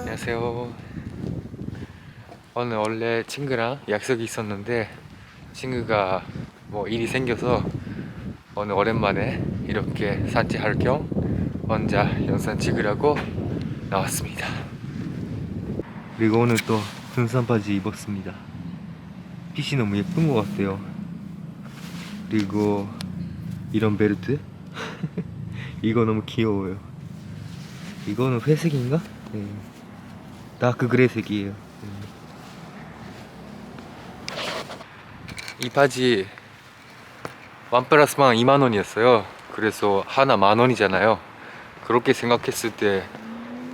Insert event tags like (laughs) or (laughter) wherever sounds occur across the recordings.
안녕하세요. 오늘 원래 친구랑 약속이 있었는데 친구가 뭐 일이 생겨서 오늘 오랜만에 이렇게 산책할 겸 혼자 영상 찍으려고 나왔습니다. 그리고 오늘 또 등산 바지 입었습니다. 핏이 너무 예쁜 것 같아요. 그리고 이런 벨트 (laughs) 이거 너무 귀여워요. 이거는 회색인가? 네. 다크 그레이색이에요. 네. 이 바지 원 플러스 만 2만 원이었어요. 그래서 하나 만 원이잖아요. 그렇게 생각했을 때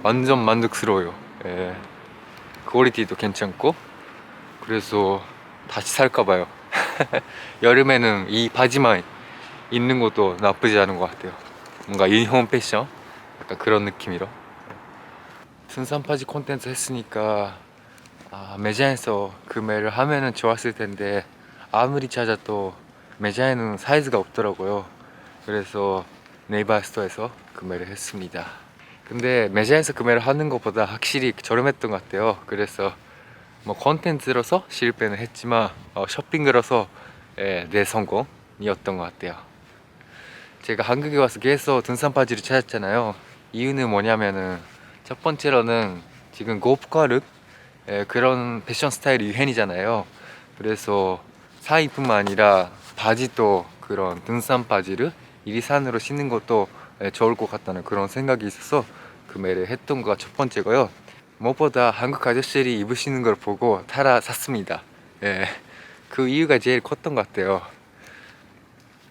완전 만족스러워요. 예. 퀄리티도 괜찮고 그래서 다시 살까 봐요. (laughs) 여름에는 이 바지만 입는 것도 나쁘지 않은 것 같아요. 뭔가 유니폼 패션 약간 그런 느낌이라. 순산바지 콘텐츠 했으니까 아, 매장에서 구매를 하면은 좋았을 텐데 아무리 찾아도 매장에는 사이즈가 없더라고요. 그래서 네이버 스토어에서 구매를 했습니다. 근데 매장에서 구매를 하는 것보다 확실히 저렴했던 것 같아요. 그래서 뭐 콘텐츠로서 실패는 했지만 어, 쇼핑으로서 예, 내 성공이었던 것 같아요. 제가 한국에 와서 계속 등산 바지를 찾았잖아요. 이유는 뭐냐면은 첫 번째로는 지금 고프가르 예, 그런 패션 스타일이 유행이잖아요. 그래서 사이뿐만 아니라 바지도 그런 등산 바지를 이리산으로 신는 것도 예, 좋을 것 같다는 그런 생각이 있어서 구매를 했던 거가 첫 번째고요. 무엇보다 한국 아저씨들이 입으시는 걸 보고 따라 샀습니다. 예, 그 이유가 제일 컸던 것 같아요.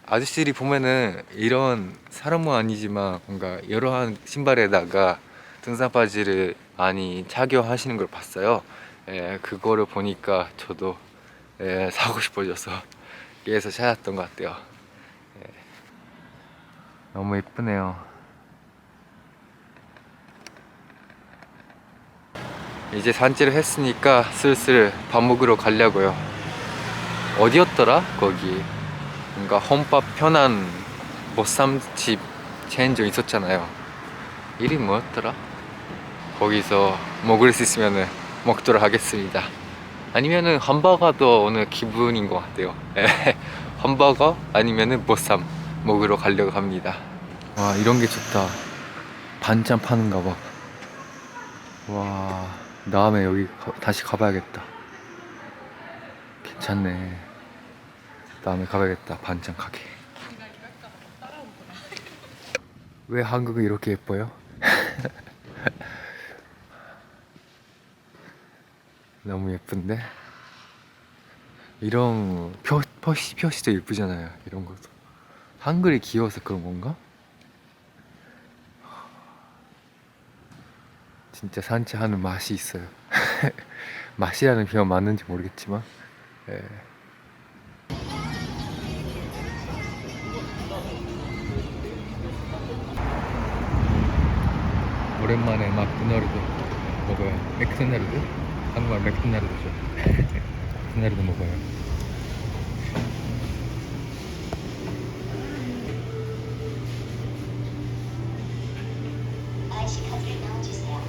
아저씨들이 보면은 이런 사람은 아니지만 뭔가 여러한 신발에다가 등산 바지를 많이 착용하시는 걸 봤어요. 예, 그거를 보니까 저도 예, 사고 싶어져서 계속 찾았던 것 같아요. 예. 너무 예쁘네요. 이제 산책을 했으니까 슬슬 밥 먹으러 가려고요. 어디였더라? 거기 뭔가 홈밥 편한 보쌈집 체인점 있었잖아요. 이름이 뭐였더라? 거기서 먹을 수 있으면 먹도록 하겠습니다. 아니면은 ham버거도 오늘 기분인 것 같아요. (laughs) 예. ham버거 아니면은 보쌈 먹으러 가려고 합니다. 와 이런 게 좋다. 반찬 파는가 봐. 와 다음에 여기 가- 다시 가봐야겠다. 괜찮네. 다음에 가봐야겠다. 반찬 가게. 왜 한국은 이렇게 예뻐요? (laughs) 너무 예쁜데? 이런 표, 표시, 표시도 예쁘잖아요. 이런 것도. 한글이 귀여워서 그런 건가? 진짜 산책하는 맛이 있어요. (laughs) 맛이라는 표현 맞는지 모르겠지만. 예. 오랜만에 막도나르드 먹어요. 맥도나르드? 한국말 맥도나르드죠. (laughs) 맥도나르드 먹어요. IC 카드를 넣어주세요.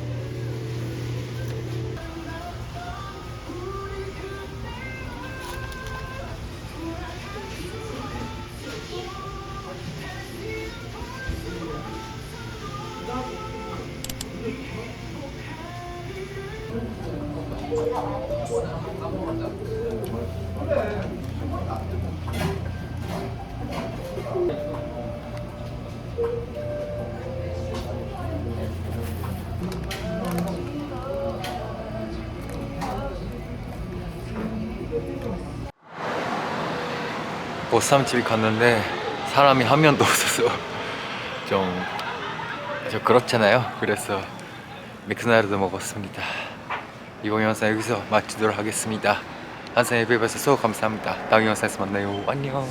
보쌈집에 갔는데 사람이 한 명도 없어서 좀, 좀 그렇잖아요. 그래서 맥도날드 먹었습니다. 이번 영상 여기서 마치도록 하겠습니다. 항상 예배해 주셔서 감사합니다. 다음 영상에서 만나요. 안녕.